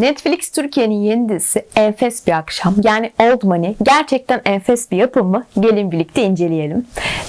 Netflix Türkiye'nin yeni dizisi Enfes Bir Akşam yani Old Money gerçekten enfes bir yapım mı? Gelin birlikte inceleyelim.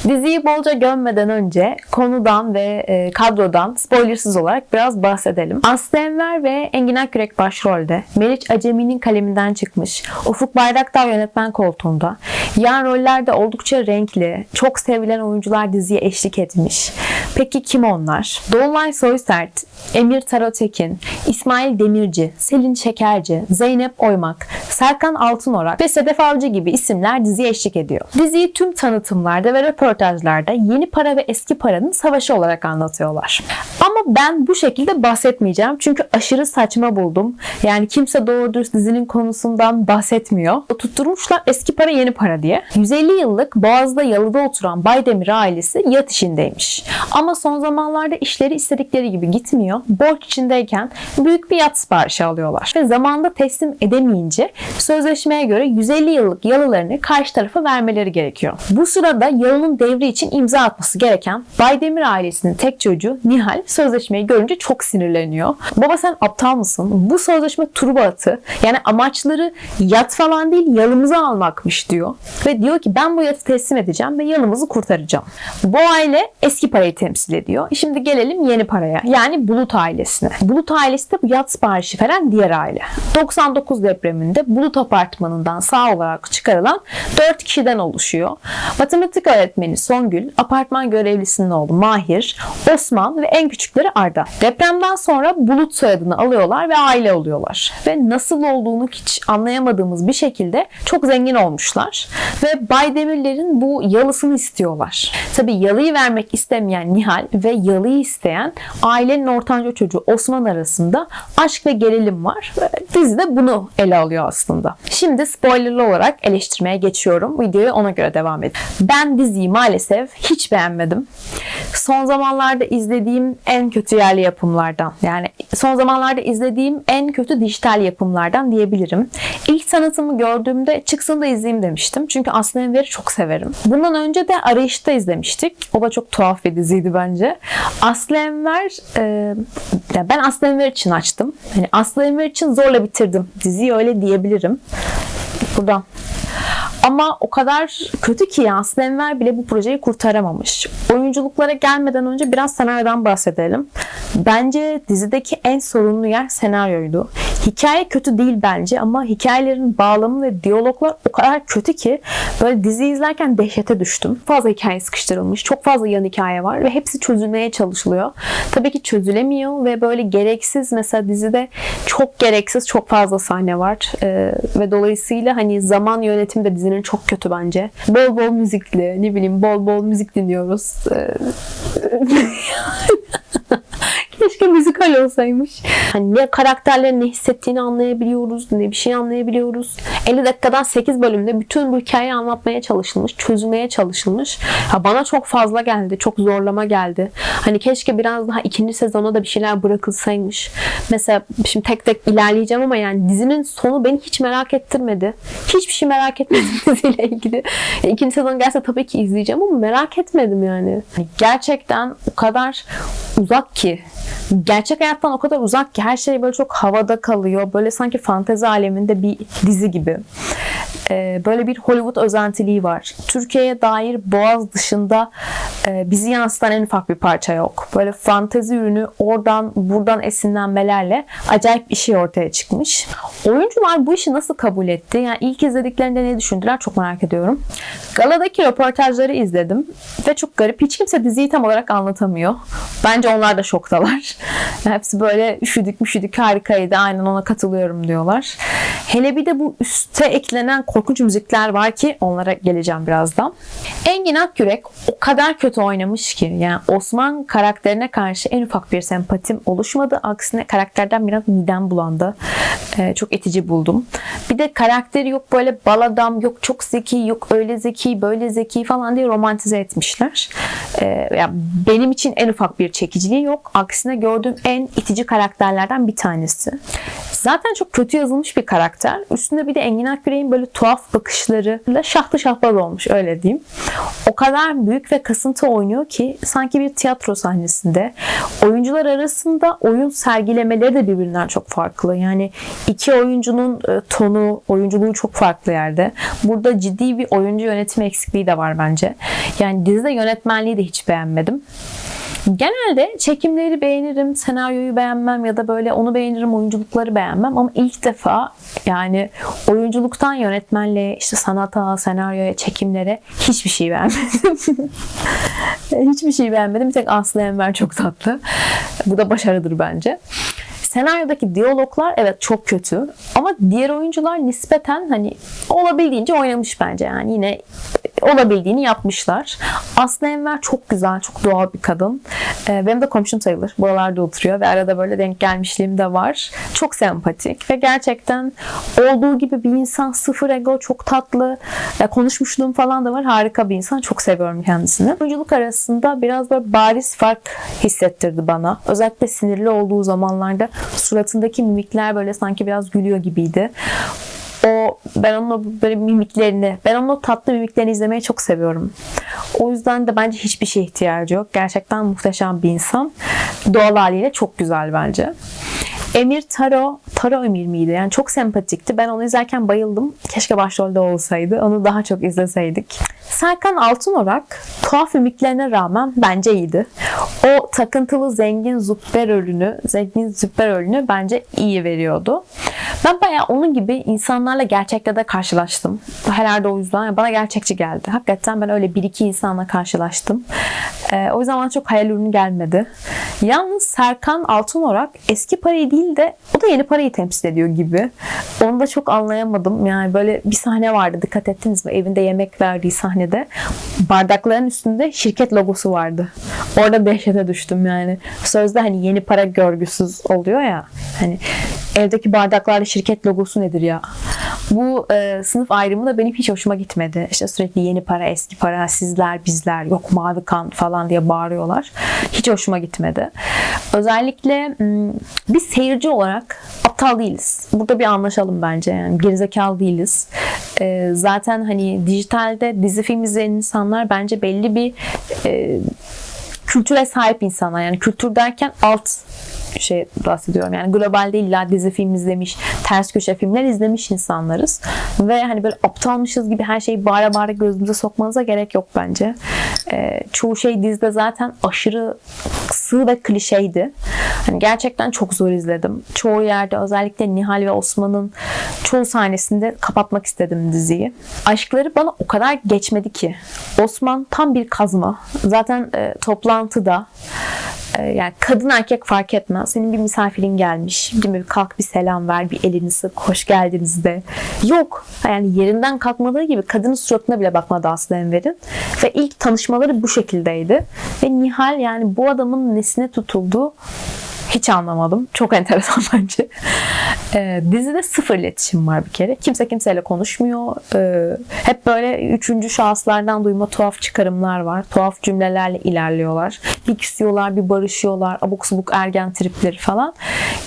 Diziyi bolca gömmeden önce konudan ve e, kadrodan spoilersız olarak biraz bahsedelim. Aslı Enver ve Engin Akyürek başrolde. Meriç Acemi'nin kaleminden çıkmış. Ufuk Bayraktar yönetmen koltuğunda. Yan rollerde oldukça renkli, çok sevilen oyuncular diziye eşlik etmiş. Peki kim onlar? Dolunay Soysert, Emir Tarotekin, İsmail Demirci, Selin Şekerci, Zeynep Oymak, Serkan Altınorak ve Sedef Avcı gibi isimler diziye eşlik ediyor. Diziyi tüm tanıtımlarda ve röportajlarda yeni para ve eski paranın savaşı olarak anlatıyorlar. Ama ben bu şekilde bahsetmeyeceğim çünkü aşırı saçma buldum. Yani kimse doğru dürüst dizinin konusundan bahsetmiyor. Tutturmuşlar eski para yeni para diye. 150 yıllık Boğaz'da yalıda oturan Baydemir ailesi yat işindeymiş. Ama son zamanlarda işleri istedikleri gibi gitmiyor. Borç içindeyken büyük bir yat siparişi alıyorlar. Ve zamanda teslim edemeyince sözleşmeye göre 150 yıllık yalılarını karşı tarafa vermeleri gerekiyor. Bu sırada yalının devri için imza atması gereken Baydemir ailesinin tek çocuğu Nihal sözleşmeyi görünce çok sinirleniyor. Baba sen aptal mısın? Bu sözleşme turba atı. Yani amaçları yat falan değil yalımızı almakmış diyor. Ve diyor ki ben bu yatı teslim edeceğim ve yalımızı kurtaracağım. Bu aile eski parayı temsil ediyor. Şimdi gelelim yeni paraya. Yani Bulut ailesine. Bulut ailesi de bu yat siparişi veren diğer aile. 99 depreminde Bulut apartmanından sağ olarak çıkarılan 4 kişiden oluşuyor. Matematik öğretmeni Songül, apartman görevlisinin oğlu Mahir, Osman ve en küçükleri Arda. Depremden sonra Bulut soyadını alıyorlar ve aile oluyorlar. Ve nasıl olduğunu hiç anlayamadığımız bir şekilde çok zengin olmuşlar. Ve Baydemirlerin bu yalısını istiyorlar. Tabi yalıyı vermek istemeyen Nihal ve yalıyı isteyen ailenin ortanca çocuğu Osman arasında aşk ve gerilim var. Ve dizi de bunu ele alıyor aslında. Şimdi spoilerlı olarak eleştirmeye geçiyorum. Videoyu ona göre devam edin. Ben diziyi maalesef hiç beğenmedim. Son zamanlarda izlediğim en kötü yerli yapımlardan. Yani son zamanlarda izlediğim en kötü dijital yapımlardan diyebilirim. İlk tanıtımı gördüğümde çıksın da izleyeyim demiştim. Çünkü Aslı Enver'i çok severim. Bundan önce de Arayış'ta izlemiştik. O da çok tuhaf bir diziydi bence. Aslı Enver e, ben Aslı Enver için açtım. Yani Aslı Enver için zorla bitirdim. Diziyi öyle diyebilirim. Buradan ama o kadar kötü ki Aslı Enver bile bu projeyi kurtaramamış. Oyunculuklara gelmeden önce biraz senaryodan bahsedelim. Bence dizideki en sorunlu yer senaryoydu. Hikaye kötü değil bence ama hikayelerin bağlamı ve diyaloglar o kadar kötü ki böyle dizi izlerken dehşete düştüm. Fazla hikaye sıkıştırılmış, çok fazla yan hikaye var ve hepsi çözülmeye çalışılıyor. Tabii ki çözülemiyor ve böyle gereksiz mesela dizide çok gereksiz çok fazla sahne var ee, ve dolayısıyla hani zaman yönetimi de dizinin çok kötü bence. Bol bol müzikli, ne bileyim bol bol müzik dinliyoruz. Keşke müzikal olsaymış. Hani ne karakterlerin ne hissettiğini anlayabiliyoruz, ne bir şey anlayabiliyoruz. 50 dakikadan 8 bölümde bütün bu hikayeyi anlatmaya çalışılmış, çözülmeye çalışılmış. Ya bana çok fazla geldi, çok zorlama geldi. Hani keşke biraz daha ikinci sezona da bir şeyler bırakılsaymış. Mesela şimdi tek tek ilerleyeceğim ama yani dizinin sonu beni hiç merak ettirmedi. Hiçbir şey merak etmedim diziyle ilgili. Yani ikinci sezon gelse tabii ki izleyeceğim ama merak etmedim yani. Gerçekten o kadar uzak ki gerçek hayattan o kadar uzak ki her şey böyle çok havada kalıyor. Böyle sanki fantezi aleminde bir dizi gibi. Ee, böyle bir Hollywood özentiliği var. Türkiye'ye dair Boğaz dışında e, bizi yansıtan en ufak bir parça yok. Böyle fantezi ürünü oradan buradan esinlenmelerle acayip bir şey ortaya çıkmış. Oyuncular bu işi nasıl kabul etti? Yani ilk izlediklerinde ne düşündüler çok merak ediyorum. Galadaki röportajları izledim ve çok garip. Hiç kimse diziyi tam olarak anlatamıyor. Bence onlar da şoktalar. Hepsi böyle üşüdük müşüdük harikaydı aynen ona katılıyorum diyorlar. Hele bir de bu üste eklenen korkunç müzikler var ki onlara geleceğim birazdan. Engin Akyürek o kadar kötü oynamış ki yani Osman karakterine karşı en ufak bir sempatim oluşmadı. Aksine karakterden biraz midem bulandı. Ee, çok etici buldum. Bir de karakteri yok böyle baladam yok çok zeki yok öyle zeki böyle zeki falan diye romantize etmişler. Ee, yani benim için en ufak bir çekiciliği yok. Aksine gördüğüm en itici karakterlerden bir tanesi. Zaten çok kötü yazılmış bir karakter. Üstünde bir de Engin Akgürey'in böyle tuhaf bakışlarıyla şahtı şahbaz olmuş öyle diyeyim. O kadar büyük ve kasıntı oynuyor ki sanki bir tiyatro sahnesinde. Oyuncular arasında oyun sergilemeleri de birbirinden çok farklı. Yani İki oyuncunun e, tonu, oyunculuğu çok farklı yerde. Burada ciddi bir oyuncu yönetimi eksikliği de var bence. Yani dizide yönetmenliği de hiç beğenmedim. Genelde çekimleri beğenirim, senaryoyu beğenmem ya da böyle onu beğenirim, oyunculukları beğenmem ama ilk defa yani oyunculuktan yönetmenliğe, işte sanata, senaryoya, çekimlere hiçbir şey beğenmedim. hiçbir şey beğenmedim. Bir tek Aslı Enver çok tatlı. Bu da başarıdır bence. Senaryodaki diyaloglar evet çok kötü ama diğer oyuncular nispeten hani olabildiğince oynamış bence yani yine olabildiğini yapmışlar. Aslı Enver çok güzel, çok doğal bir kadın. Ee, benim de komşum sayılır. Buralarda oturuyor ve arada böyle denk gelmişliğim de var. Çok sempatik ve gerçekten olduğu gibi bir insan. Sıfır ego, çok tatlı. Ya, konuşmuşluğum falan da var. Harika bir insan. Çok seviyorum kendisini. Oyunculuk arasında biraz böyle bariz fark hissettirdi bana. Özellikle sinirli olduğu zamanlarda suratındaki mimikler böyle sanki biraz gülüyor gibiydi o ben onun böyle mimiklerini, ben onun tatlı mimiklerini izlemeyi çok seviyorum. O yüzden de bence hiçbir şeye ihtiyacı yok. Gerçekten muhteşem bir insan. Doğal haliyle çok güzel bence. Emir Taro, Taro Emir miydi? Yani çok sempatikti. Ben onu izlerken bayıldım. Keşke başrolde olsaydı. Onu daha çok izleseydik. Serkan Altınorak tuhaf mimiklerine rağmen bence iyiydi. O takıntılı zengin züpper rolünü, zengin züpper rolünü bence iyi veriyordu. Ben bayağı onun gibi insanlarla gerçekte de karşılaştım. Herhalde o yüzden bana gerçekçi geldi. Hakikaten ben öyle bir iki insanla karşılaştım. Ee, o yüzden bana çok hayal ürünü gelmedi. Yalnız Serkan Altınorak eski parayı değil de o da yeni parayı temsil ediyor gibi. Onu da çok anlayamadım. Yani böyle bir sahne vardı dikkat ettiniz mi? Evinde yemek verdiği sahnede bardakların üstünde şirket logosu vardı. Orada dehşete düştüm yani. Sözde hani yeni para görgüsüz oluyor ya. Hani evdeki bardaklarda şirket logosu nedir ya? Bu e, sınıf ayrımı da benim hiç hoşuma gitmedi. İşte sürekli yeni para, eski para, sizler, bizler, yok mavi kan falan diye bağırıyorlar. Hiç hoşuma gitmedi. Özellikle biz seyirci olarak aptal değiliz. Burada bir anlaşalım bence yani. Gerizekalı değiliz. E, zaten hani dijitalde dizi film izleyen insanlar bence belli bir e, kültüre sahip insanlar. Yani kültür derken alt şey bahsediyorum. Yani globalde illa dizi film izlemiş, ters köşe filmler izlemiş insanlarız. Ve hani böyle aptalmışız gibi her şeyi bağıra bağıra gözümüze sokmanıza gerek yok bence. Ee, çoğu şey dizide zaten aşırı sığ ve klişeydi. Hani gerçekten çok zor izledim. Çoğu yerde özellikle Nihal ve Osman'ın çoğu sahnesinde kapatmak istedim diziyi. Aşkları bana o kadar geçmedi ki. Osman tam bir kazma. Zaten e, toplantıda e, yani kadın erkek fark etmez. Senin bir misafirin gelmiş. Değil mi? Kalk bir selam ver, bir elini sık, hoş geldiniz de. Yok. Yani yerinden kalkmadığı gibi kadının suratına bile bakmadı Aslı Enver'in. Ve ilk tanışmaları bu şekildeydi. Ve Nihal yani bu adamın nesine tutuldu hiç anlamadım. Çok enteresan bence. Ee, dizide sıfır iletişim var bir kere. Kimse kimseyle konuşmuyor. Ee, hep böyle üçüncü şahıslardan duyma tuhaf çıkarımlar var. Tuhaf cümlelerle ilerliyorlar. Bir küsüyorlar, bir barışıyorlar. Abuk subuk ergen tripleri falan.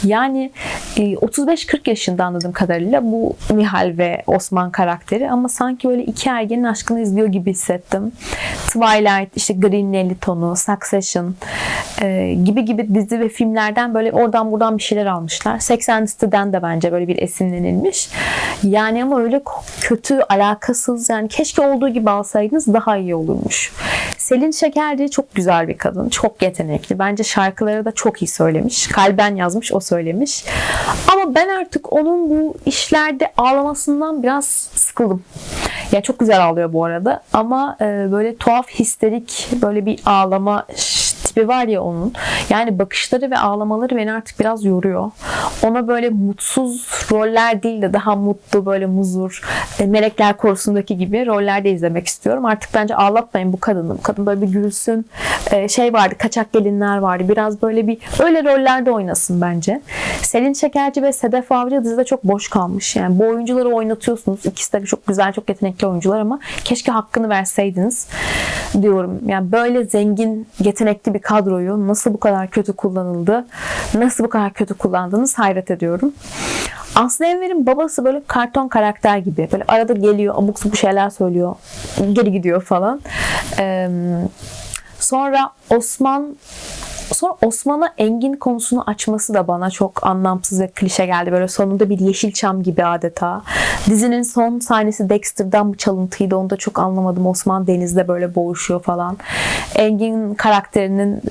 Yani e, 35-40 yaşında anladığım kadarıyla bu Nihal ve Osman karakteri ama sanki böyle iki ergenin aşkını izliyor gibi hissettim. Twilight, işte Green Nelly tonu, Succession e, gibi gibi dizi ve filmler yerlerden böyle oradan buradan bir şeyler almışlar. 80 City'den de bence böyle bir esinlenilmiş. Yani ama öyle kötü, alakasız yani keşke olduğu gibi alsaydınız daha iyi olurmuş. Selin Şekerci çok güzel bir kadın. Çok yetenekli. Bence şarkıları da çok iyi söylemiş. Kalben yazmış, o söylemiş. Ama ben artık onun bu işlerde ağlamasından biraz sıkıldım. Ya çok güzel ağlıyor bu arada ama e, böyle tuhaf histerik böyle bir ağlama tipi var ya onun. Yani bakışları ve ağlamaları beni artık biraz yoruyor. Ona böyle mutsuz roller değil de daha mutlu böyle muzur e, melekler korusundaki gibi rollerde izlemek istiyorum. Artık bence ağlatmayın bu kadını. Bu kadın böyle bir gülsün. E, şey vardı kaçak gelinler vardı. Biraz böyle bir öyle rollerde oynasın bence. Selin Şekerci ve Sedef Avcı dizide çok boş kalmış. Yani bu oyuncuları oynatıyorsunuz. İkisi de çok güzel, çok yetenekli oyuncular ama keşke hakkını verseydiniz diyorum. Yani böyle zengin, yetenekli bir kadroyu nasıl bu kadar kötü kullanıldı, nasıl bu kadar kötü kullandınız hayret ediyorum. Aslı Enver'in babası böyle karton karakter gibi. Böyle arada geliyor, abuk sabuk şeyler söylüyor, geri gidiyor falan. Ee, sonra Osman Sonra Osman'a Engin konusunu açması da bana çok anlamsız ve klişe geldi. Böyle sonunda bir Yeşilçam gibi adeta. Dizinin son sahnesi Dexter'dan bu çalıntıydı. Onu da çok anlamadım. Osman denizde böyle boğuşuyor falan. Engin karakterinin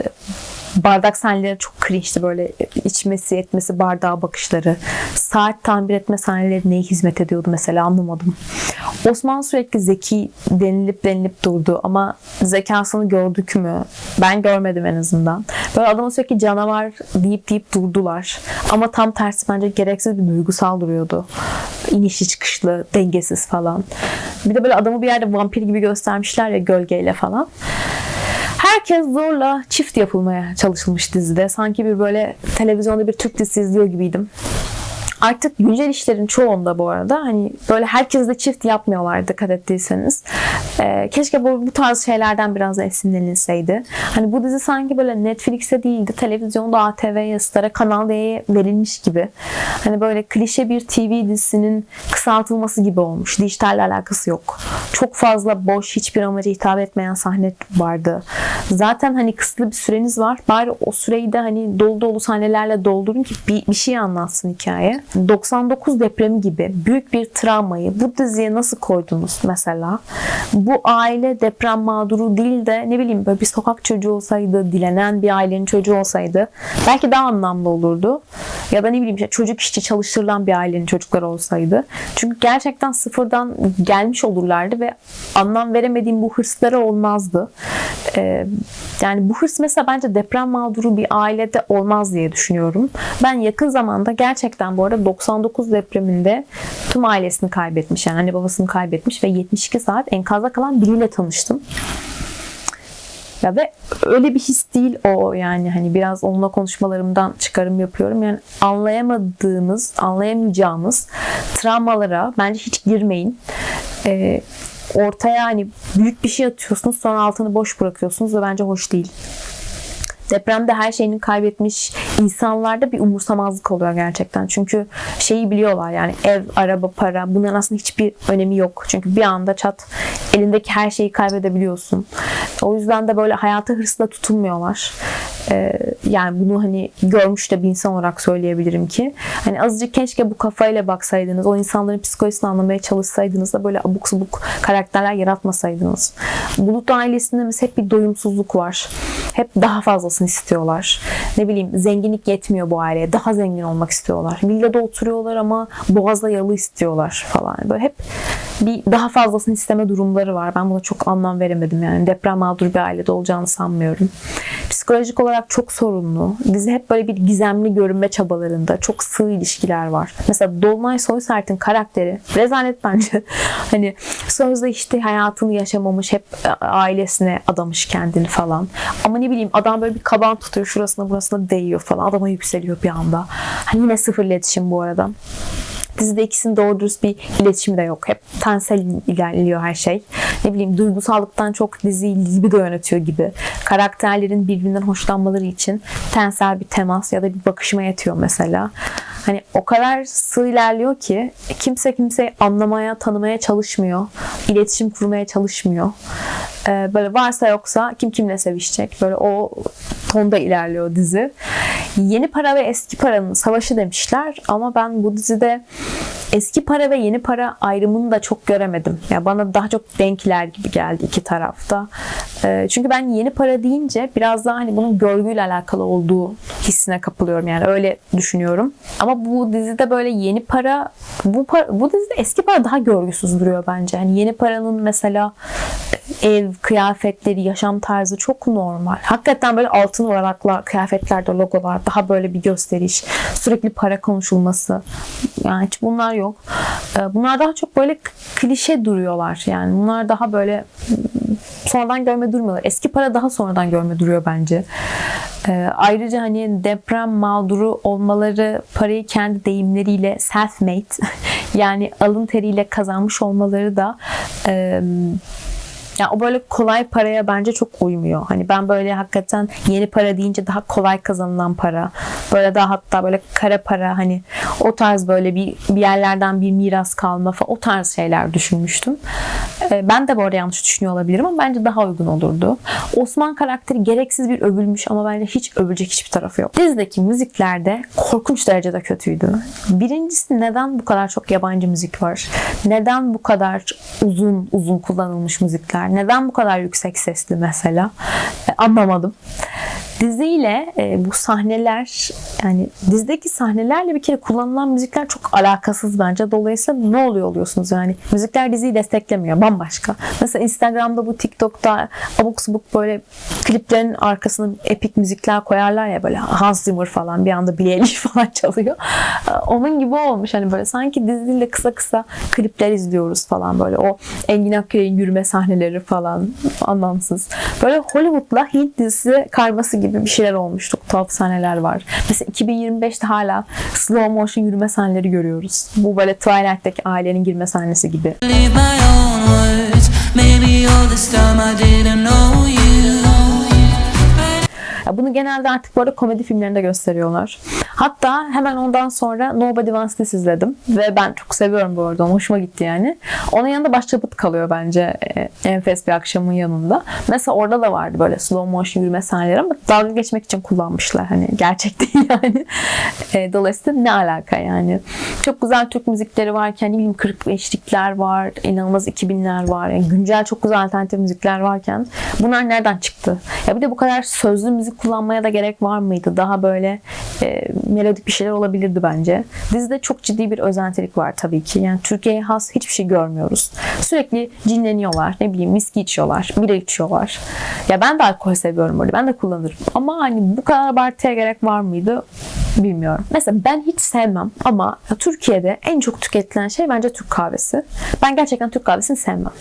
bardak sahneleri çok cringe'ti böyle içmesi etmesi bardağa bakışları. Saat tamir etme sahneleri neye hizmet ediyordu mesela anlamadım. Osman sürekli zeki denilip denilip durdu ama zekasını gördük mü? Ben görmedim en azından. Böyle adama sürekli canavar deyip deyip durdular. Ama tam tersi bence gereksiz bir duygusal duruyordu. İnişli çıkışlı dengesiz falan. Bir de böyle adamı bir yerde vampir gibi göstermişler ya gölgeyle falan Herkes zorla çift yapılmaya çalışılmış dizide. Sanki bir böyle televizyonda bir Türk dizisi izliyor gibiydim. Artık güncel işlerin çoğunda bu arada hani böyle herkes de çift yapmıyorlar dikkat ettiyseniz. Ee, keşke bu, bu tarz şeylerden biraz esinlenilseydi. Hani bu dizi sanki böyle Netflix'e değildi. Televizyonda ATV'ye, Star'a, Kanal D'ye verilmiş gibi. Hani böyle klişe bir TV dizisinin kısaltılması gibi olmuş. Dijitalle alakası yok. Çok fazla boş, hiçbir amaca hitap etmeyen sahne vardı. Zaten hani kısıtlı bir süreniz var. Bari o süreyi de hani dolu dolu sahnelerle doldurun ki bir, bir şey anlatsın hikaye. 99 depremi gibi büyük bir travmayı bu diziye nasıl koydunuz mesela? Bu aile deprem mağduru değil de ne bileyim böyle bir sokak çocuğu olsaydı, dilenen bir ailenin çocuğu olsaydı belki daha anlamlı olurdu. Ya da ne bileyim işte çocuk işçi çalıştırılan bir ailenin çocukları olsaydı. Çünkü gerçekten sıfırdan gelmiş olurlardı ve anlam veremediğim bu hırsları olmazdı. Ee, yani bu hırs mesela bence deprem mağduru bir ailede olmaz diye düşünüyorum. Ben yakın zamanda gerçekten bu arada 99 depreminde tüm ailesini kaybetmiş. Yani anne babasını kaybetmiş ve 72 saat enkazda kalan biriyle tanıştım. Ya ve öyle bir his değil o yani hani biraz onunla konuşmalarımdan çıkarım yapıyorum. Yani anlayamadığımız, anlayamayacağımız travmalara bence hiç girmeyin. Ee, ortaya hani büyük bir şey atıyorsunuz sonra altını boş bırakıyorsunuz ve bence hoş değil. Depremde her şeyini kaybetmiş insanlarda bir umursamazlık oluyor gerçekten. Çünkü şeyi biliyorlar yani ev, araba, para bunların aslında hiçbir önemi yok. Çünkü bir anda çat elindeki her şeyi kaybedebiliyorsun. O yüzden de böyle hayata hırsla tutulmuyorlar. Ee, yani bunu hani görmüş de bir insan olarak söyleyebilirim ki hani azıcık keşke bu kafayla baksaydınız o insanların psikolojisini anlamaya çalışsaydınız da böyle abuk subuk karakterler yaratmasaydınız. Bulut ailesinde mesela hep bir doyumsuzluk var. Hep daha fazlasını istiyorlar. Ne bileyim zenginlik yetmiyor bu aileye. Daha zengin olmak istiyorlar. Villada oturuyorlar ama boğazda yalı istiyorlar falan. Böyle hep bir daha fazlasını isteme durumları var. Ben buna çok anlam veremedim yani. Deprem mağdur bir ailede olacağını sanmıyorum. Psikolojik olarak çok sorunlu. Dizi hep böyle bir gizemli görünme çabalarında. Çok sığ ilişkiler var. Mesela Dolunay Soysert'in karakteri rezalet bence. hani sözde işte hayatını yaşamamış, hep ailesine adamış kendini falan. Ama ne bileyim adam böyle bir kaban tutuyor şurasına burasına değiyor falan. Adama yükseliyor bir anda. Hani yine sıfır iletişim bu arada. Dizide ikisinin doğru dürüst bir iletişimi de yok. Hep tensel ilerliyor her şey. Ne bileyim duygusallıktan çok diziyi libido yönetiyor gibi. Karakterlerin birbirinden hoşlanmaları için tensel bir temas ya da bir bakışma yetiyor mesela. Hani o kadar sığ ilerliyor ki kimse kimseyi anlamaya, tanımaya çalışmıyor. İletişim kurmaya çalışmıyor. Ee, böyle varsa yoksa kim kimle sevişecek. Böyle o tonda ilerliyor dizi. Yeni para ve eski paranın savaşı demişler ama ben bu dizide eski para ve yeni para ayrımını da çok göremedim. Ya yani bana daha çok denkler gibi geldi iki tarafta. Ee, çünkü ben yeni para deyince biraz daha hani bunun görgüyle alakalı olduğu hissine kapılıyorum. Yani öyle düşünüyorum. Ama bu dizide böyle yeni para bu para, bu dizide eski para daha görgüsüz duruyor bence. Yani yeni paranın mesela ev, kıyafetleri, yaşam tarzı çok normal. Hakikaten böyle altın varakla kıyafetlerde logolar, daha böyle bir gösteriş, sürekli para konuşulması. Yani hiç bunlar yok. Ee, bunlar daha çok böyle klişe duruyorlar. Yani bunlar daha böyle sonradan görme durmuyorlar. Eski para daha sonradan görme duruyor bence. Ee, ayrıca hani deprem mağduru olmaları parayı kendi deyimleriyle self made yani alın teriyle kazanmış olmaları da e, yani o böyle kolay paraya bence çok uymuyor. Hani ben böyle hakikaten yeni para deyince daha kolay kazanılan para. Böyle daha hatta böyle kara para hani o tarz böyle bir, bir yerlerden bir miras kalma falan o tarz şeyler düşünmüştüm. E, ben de bu arada yanlış düşünüyor olabilirim ama bence daha uygun olurdu. Osman karakteri gereksiz bir övülmüş ama bence hiç övülecek hiçbir tarafı yok. Dizideki müziklerde korkunç derecede kötüydü. Birincisi neden bu kadar çok yabancı müzik var? Neden bu kadar uzun uzun kullanılmış müzikler? Neden bu kadar yüksek sesli mesela? E, anlamadım. Diziyle e, bu sahneler yani dizideki sahnelerle bir kere kullanılan müzikler çok alakasız bence. Dolayısıyla ne oluyor oluyorsunuz yani? Müzikler diziyi desteklemiyor. Bambaşka. Mesela Instagram'da bu TikTok'ta abuk subuk böyle kliplerin arkasına epik müzikler koyarlar ya böyle Hans Zimmer falan bir anda Billie Eilish falan çalıyor. Onun gibi olmuş. Hani böyle sanki diziyle kısa kısa klipler izliyoruz falan böyle. O Engin Akkaya'nın yürüme sahneleri falan anlamsız. Böyle Hollywood'la Hint dizisi karması gibi bir şeyler olmuştu. Tuhaf sahneler var. Mesela 2025'te hala slow motion yürüme sahneleri görüyoruz. Bu böyle Twilight'teki ailenin girme sahnesi gibi. Maybe all this time I didn't bunu genelde artık arada komedi filmlerinde gösteriyorlar. Hatta hemen ondan sonra Nobody Wants This izledim. Ve ben çok seviyorum bu arada. Hoşuma gitti yani. Onun yanında başyapıt kalıyor bence e, enfes bir akşamın yanında. Mesela orada da vardı böyle slow motion yürüme sahneleri ama dalga geçmek için kullanmışlar. Hani gerçek değil yani. E, dolayısıyla ne alaka yani. Çok güzel Türk müzikleri varken ne bileyim 45'likler var. inanılmaz 2000'ler var. Yani güncel çok güzel alternatif müzikler varken bunlar nereden çıktı? Ya bir de bu kadar sözlü müzik kullanmaya da gerek var mıydı? Daha böyle e, melodik bir şeyler olabilirdi bence. Dizide çok ciddi bir özentilik var tabii ki. Yani Türkiye'ye has hiçbir şey görmüyoruz. Sürekli cinleniyorlar. Ne bileyim viski içiyorlar. Bira içiyorlar. Ya ben de alkol seviyorum böyle. Ben de kullanırım. Ama hani bu kadar abartıya gerek var mıydı? Bilmiyorum. Mesela ben hiç sevmem ama Türkiye'de en çok tüketilen şey bence Türk kahvesi. Ben gerçekten Türk kahvesini sevmem.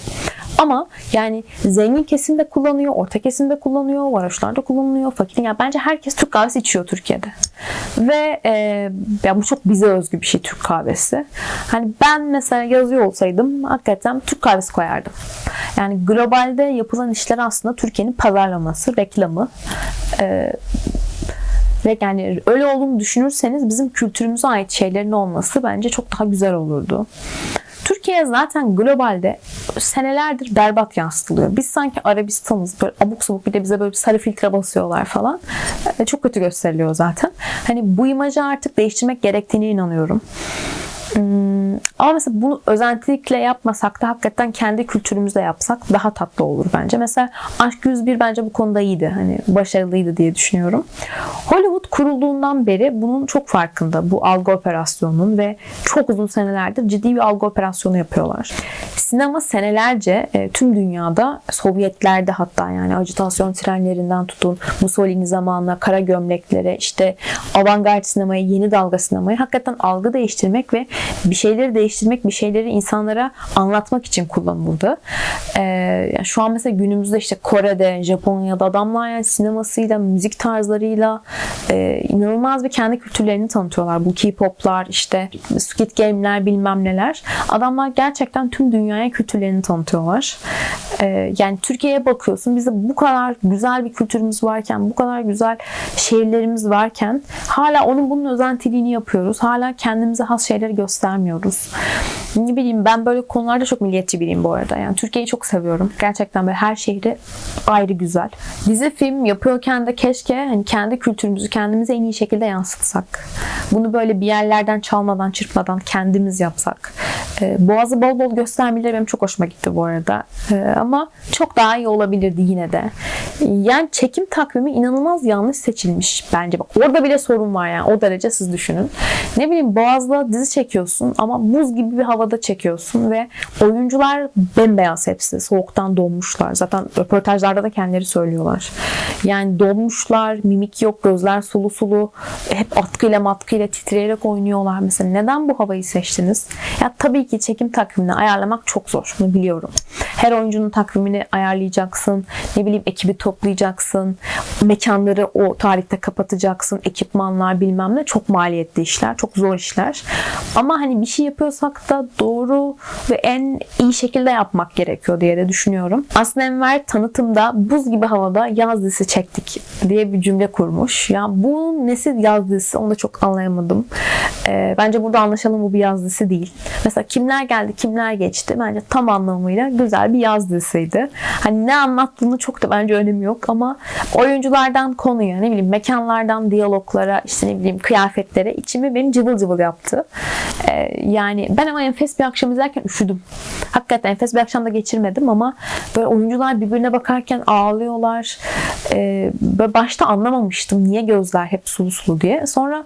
Ama yani zengin kesim de kullanıyor, orta kesim de kullanıyor, varoşlar da kullanılıyor, fakir. Yani bence herkes Türk kahvesi içiyor Türkiye'de. Ve e, ya bu çok bize özgü bir şey Türk kahvesi. Hani ben mesela yazıyor olsaydım hakikaten Türk kahvesi koyardım. Yani globalde yapılan işler aslında Türkiye'nin pazarlaması, reklamı. E, ve yani öyle olduğunu düşünürseniz bizim kültürümüze ait şeylerin olması bence çok daha güzel olurdu. Türkiye zaten globalde senelerdir berbat yansıtılıyor. Biz sanki Arabistan'ız böyle abuk sabuk bir de bize böyle bir sarı filtre basıyorlar falan. Ee, Çok kötü gösteriliyor zaten. Hani bu imajı artık değiştirmek gerektiğine inanıyorum. Hmm, ama mesela bunu özentilikle yapmasak da hakikaten kendi kültürümüzle yapsak daha tatlı olur bence. Mesela Aşk 101 bence bu konuda iyiydi. Hani başarılıydı diye düşünüyorum. Hollywood kurulduğundan beri bunun çok farkında. Bu algı operasyonunun ve çok uzun senelerdir ciddi bir algı operasyonu yapıyorlar. Sinema senelerce e, tüm dünyada Sovyetlerde hatta yani ajitasyon trenlerinden tutun Mussolini zamanına kara gömleklere işte avantgard sinemaya yeni dalga sinemaya hakikaten algı değiştirmek ve bir şeyleri değiştirmek, bir şeyleri insanlara anlatmak için kullanıldı. Ee, yani şu an mesela günümüzde işte Kore'de, Japonya'da adamlar yani sinemasıyla, müzik tarzlarıyla e, inanılmaz bir kendi kültürlerini tanıtıyorlar. Bu K-pop'lar, işte Squid Game'ler bilmem neler. Adamlar gerçekten tüm dünyaya kültürlerini tanıtıyorlar. Ee, yani Türkiye'ye bakıyorsun bizde bu kadar güzel bir kültürümüz varken, bu kadar güzel şehirlerimiz varken hala onun bunun özentiliğini yapıyoruz. Hala kendimize has şeyleri göstermiyoruz. Ne bileyim ben böyle konularda çok milliyetçi biriyim bu arada. Yani Türkiye'yi çok seviyorum. Gerçekten böyle her şehri ayrı güzel. Dizi film yapıyorken de keşke hani kendi kültürümüzü kendimize en iyi şekilde yansıtsak. Bunu böyle bir yerlerden çalmadan, çırpmadan kendimiz yapsak. Ee, Boğazı bol bol göstermeleri benim çok hoşuma gitti bu arada. Ee, ama çok daha iyi olabilirdi yine de. Yani çekim takvimi inanılmaz yanlış seçilmiş bence. Bak orada bile sorun var yani. O derece siz düşünün. Ne bileyim Boğaz'da dizi çekiyorsun ama buz gibi bir havada çekiyorsun ve oyuncular bembeyaz hepsi. Soğuktan donmuşlar. Zaten röportajlarda da kendileri söylüyorlar. Yani donmuşlar, mimik yok, gözler sulu sulu. Hep atkıyla matkıyla titreyerek oynuyorlar. Mesela neden bu havayı seçtiniz? Ya tabii ki çekim takvimini ayarlamak çok zor. Bunu biliyorum. Her oyuncunun takvimini ayarlayacaksın. Ne bileyim ekibi toplayacaksın. Mekanları o tarihte kapatacaksın. Ekipmanlar bilmem ne. Çok maliyetli işler. Çok zor işler. Ama hani bir şey yapıyorsak da doğru ve en iyi şekilde yapmak gerekiyor diye de düşünüyorum. Aslında Enver tanıtımda buz gibi havada yaz dizisi çektik diye bir cümle kurmuş. Ya bu nesi yaz dizisi onu da çok anlayamadım. Ee, bence burada anlaşalım bu bir yaz dizisi değil. Mesela kimler geldi kimler geçti bence tam anlamıyla güzel bir yaz dizisiydi. Hani ne anlattığını çok da bence önemi yok ama oyunculardan konuya ne bileyim mekanlardan diyaloglara işte ne bileyim kıyafetlere içimi benim cıvıl cıvıl yaptı. Ee, yani ben ama enfes bir akşam izlerken üşüdüm. Hakikaten enfes bir akşam da geçirmedim ama böyle oyuncular birbirine bakarken ağlıyorlar. Ee, böyle başta anlamamıştım niye gözler hep sulu sulu diye. Sonra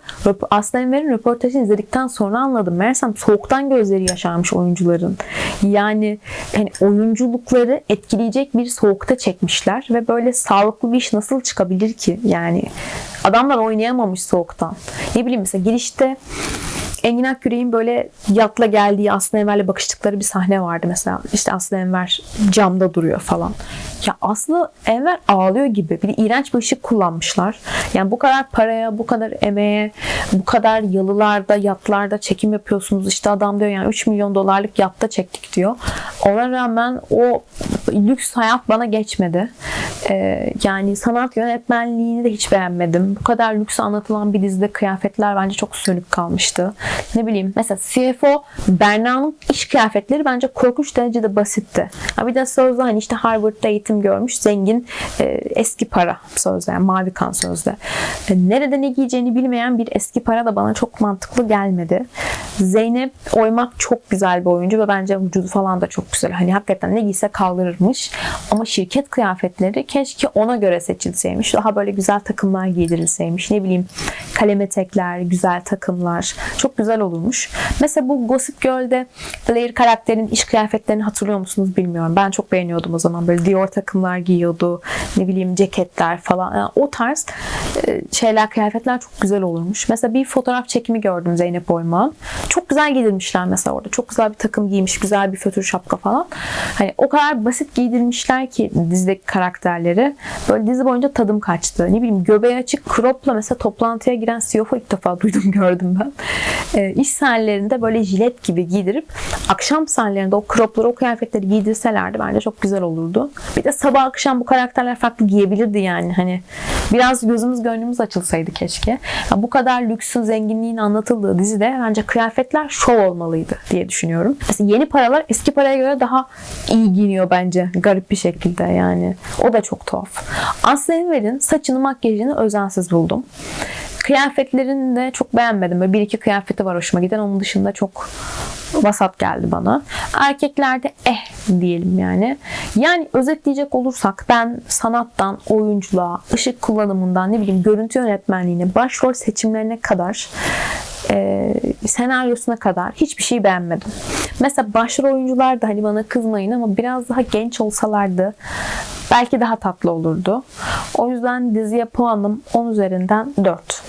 Aslı Enver'in röportajını izledikten sonra anladım. Meğersem soğuktan gözleri yaşarmış oyuncuların. Yani hani oyunculukları etkileyecek bir soğukta çekmişler ve böyle sağlıklı bir iş nasıl çıkabilir ki? Yani adamlar oynayamamış soğuktan. Ne bileyim mesela girişte Engin Akküre'nin böyle yatla geldiği Aslı Enver'le bakıştıkları bir sahne vardı mesela. İşte Aslı Enver camda duruyor falan. Ya Aslı Enver ağlıyor gibi. Bir iğrenç bir ışık kullanmışlar. Yani bu kadar paraya, bu kadar emeğe, bu kadar yalılarda, yatlarda çekim yapıyorsunuz. İşte adam diyor yani 3 milyon dolarlık yatta çektik diyor. Ona rağmen o lüks hayat bana geçmedi. Ee, yani sanat yönetmenliğini de hiç beğenmedim. Bu kadar lüks anlatılan bir dizide kıyafetler bence çok sönük kalmıştı. Ne bileyim mesela CFO Berna'nın iş kıyafetleri bence korkunç derecede basitti. Ha bir de sözde hani işte Harvard'da eğitim görmüş zengin e, eski para sözde yani mavi kan sözde. E, nerede ne giyeceğini bilmeyen bir eski para da bana çok mantıklı gelmedi. Zeynep Oymak çok güzel bir oyuncu ve bence vücudu falan da çok güzel. Hani hakikaten ne giyse kaldırırmış. Ama şirket kıyafetleri keşke ona göre seçilseymiş. Daha böyle güzel takımlar giydirilseymiş. Ne bileyim kalem etekler, güzel takımlar. Çok güzel olurmuş. Mesela bu Gossip Girl'de Blair karakterinin iş kıyafetlerini hatırlıyor musunuz bilmiyorum. Ben çok beğeniyordum o zaman. Böyle Dior takımlar giyiyordu. Ne bileyim ceketler falan. Yani o tarz e, şeyler, kıyafetler çok güzel olurmuş. Mesela bir fotoğraf çekimi gördüm Zeynep Oymak'ın. Çok güzel giydirmişler mesela orada. Çok güzel bir takım giymiş. Güzel bir fötür şapka falan. Hani o kadar basit giydirmişler ki dizideki karakterleri. Böyle dizi boyunca tadım kaçtı. Ne bileyim göbeği açık cropla mesela toplantıya giren CFO ilk defa duydum gördüm ben. E, iş sahnelerinde böyle jilet gibi giydirip akşam sahnelerinde o cropları o kıyafetleri giydirselerdi bence çok güzel olurdu. Bir de sabah akşam bu karakterler farklı giyebilirdi yani. Hani biraz gözümüz gönlümüz açılsaydı keşke. Ya bu kadar lüksün zenginliğin anlatıldığı dizide bence kıyafetler şov olmalıydı diye düşünüyorum. Mesela yeni paralar eski paraya göre daha iyi giyiniyor bence garip bir şekilde yani. O da çok tuhaf. Aslı Enver'in saçını makyajını özensiz buldum. Kıyafetlerini de çok beğenmedim. Böyle bir iki kıyafeti var hoşuma giden. Onun dışında çok vasat geldi bana. Erkeklerde eh diyelim yani. Yani özetleyecek olursak ben sanattan, oyunculuğa, ışık kullanımından ne bileyim görüntü yönetmenliğine, başrol seçimlerine kadar e, senaryosuna kadar hiçbir şey beğenmedim. Mesela başrol oyuncular da hani bana kızmayın ama biraz daha genç olsalardı belki daha tatlı olurdu. O yüzden diziye puanım 10 üzerinden 4.